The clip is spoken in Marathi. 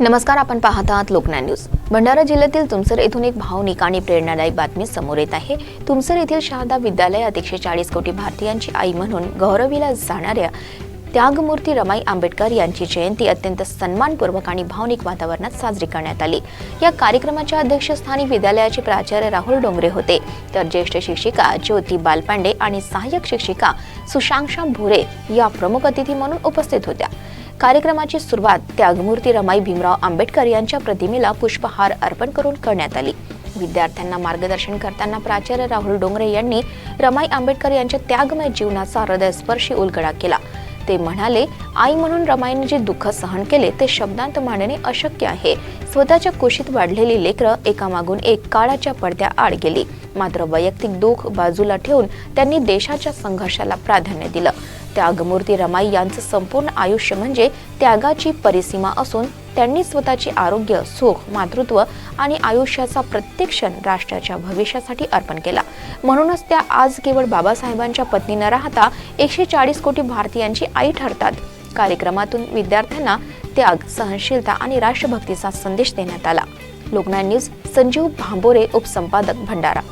नमस्कार आपण पाहत आहात लोकना न्यूज. भंडारा जिल्ह्यातील तुमसर येथून एक भावनिक आणि प्रेरणादायी बातमी समोर येत आहे. तुमसर येथील शहादा विद्यालयात एकशे चाळीस कोटी भारतीयांची आई म्हणून गौरविला जाणाऱ्या त्यागमूर्ती रमाई आंबेडकर यांची जयंती अत्यंत सन्मानपूर्वक आणि भावनिक वातावरणात साजरी करण्यात आली. या कार्यक्रमाच्या अध्यक्षस्थानी विद्यालयाचे प्राचार्य राहुल डोंगरे होते. तर ज्येष्ठ शिक्षिका ज्योती बालपांडे आणि सहाय्यक शिक्षिका सुशांक्षा भुरे या प्रमुख अतिथी म्हणून उपस्थित होत्या. कार्यक्रमाची सुरुवात त्यागमूर्ती रमाई भीमराव आंबेडकर यांच्या प्रतिमेला पुष्पहार अर्पण करून करण्यात आली. विद्यार्थ्यांना मार्गदर्शन करताना प्राचार्य राहुल डोंगरे यांनी रमाई आंबेडकर यांच्या त्यागमय जीवनाचा हृदयस्पर्शी उलगडा केला. ते म्हणाले आई म्हणून रमाईने जे दुःख सहन केले ते शब्दांत मांडणे अशक्य आहे. स्वतःच्या कुशीत वाढलेली लेकरं एकामागून एक काळाच्या पडद्या आड गेली. मात्र वैयक्तिक दुःख बाजूला ठेवून त्यांनी देशाच्या संघर्षाला प्राधान्य दिलं. त्यागमूर्ती रमाई यांचं संपूर्ण आयुष्य म्हणजे त्यागाची परिसीमा असून त्यांनी स्वतःचे आरोग्य सुख मातृत्व आणि आयुष्याचा प्रत्येक क्षण राष्ट्राच्या भविष्यासाठी अर्पण केला. म्हणूनच त्या आज केवळ बाबासाहेबांच्या पत्नी न राहता एकशे चाळीस कोटी भारतीयांची आई ठरतात. कार्यक्रमातून विद्यार्थ्यांना त्याग सहनशीलता आणि राष्ट्रभक्तीचा संदेश देण्यात आला. लोकनाय न्यूज संजीव भांबोरे उपसंपादक भंडारा.